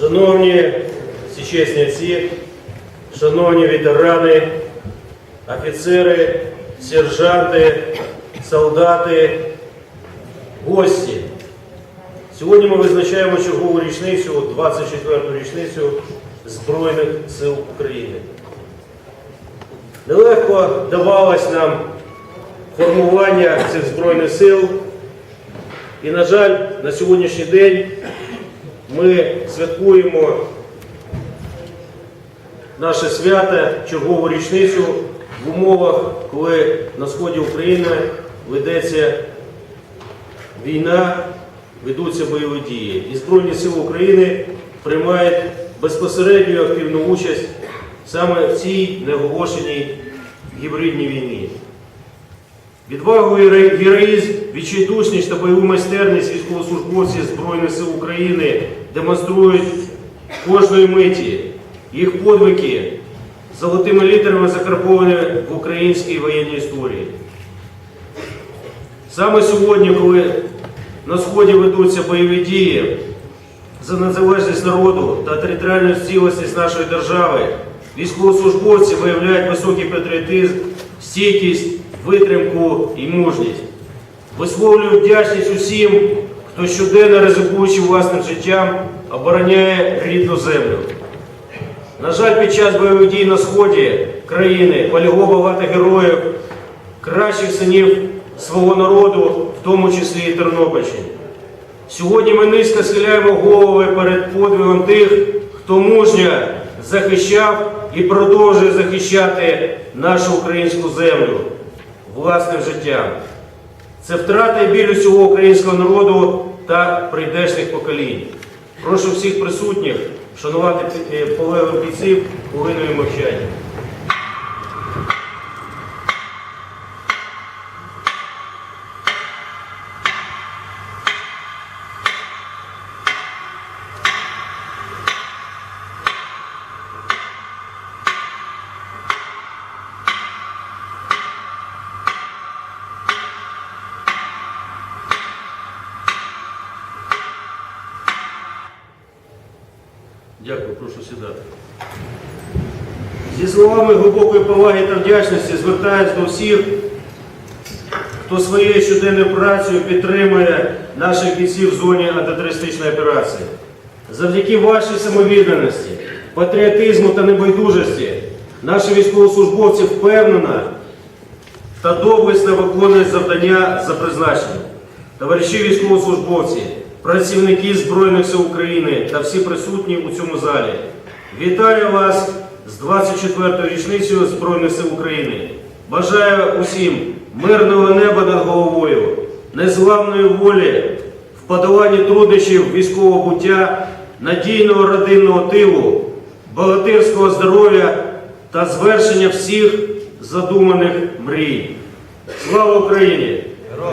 Шановні січесні отці, шановні ветерани, офіцери, сержанти, солдати, гості. Сьогодні ми визначаємо чергову річницю, 24-ту річницю Збройних сил України. Нелегко давалось нам формування цих Збройних сил. І, на жаль, на сьогоднішній день ми святкуємо наше свято, чергову річницю в умовах, коли на сході України ведеться війна, ведуться бойові дії. І Збройні Сили України приймають безпосередню активну участь саме в цій неоголошеній гібридній війні. Відвагу, геро- героїзм, відчайдушність та бойову майстерність військовослужбовців Збройних сил України демонструють кожної миті. Їх подвиги золотими літерами закарбовані в українській воєнній історії. Саме сьогодні, коли на Сході ведуться бойові дії за незалежність народу та територіальну цілісність нашої держави, військовослужбовці виявляють високий патріотизм, стійкість, витримку і мужність. Висловлюю вдячність усім, хто щоденно ризикуючи власним життям, обороняє рідну землю. На жаль, під час бойових дій на сході країни полегло багато героїв, кращих синів свого народу, в тому числі і Тернопільщини. Сьогодні ми низько схиляємо голови перед подвигом тих, хто мужньо захищав і продовжує захищати нашу українську землю власним життям. Це втрата і біль усього українського народу та прийдешних поколінь. Прошу всіх присутніх вшанувати е, полеглих бійців хвилиною мовчання. Дякую, прошу сідати. Зі словами глибокої поваги та вдячності звертаюся до всіх, хто своєю щоденною працею підтримує наших бійців в зоні антитерористичної операції. Завдяки вашій самовідданості, патріотизму та небайдужості наші військовослужбовці впевнено та доблесно виконують завдання за призначенням. Товариші військовослужбовці, працівники Збройних сил України та всі присутні у цьому залі. Вітаю вас з 24-ю річницею Збройних сил України. Бажаю усім мирного неба над головою, незламної волі, в подоланні труднощів військового буття, надійного родинного тилу, богатирського здоров'я та звершення всіх задуманих мрій. Слава Україні!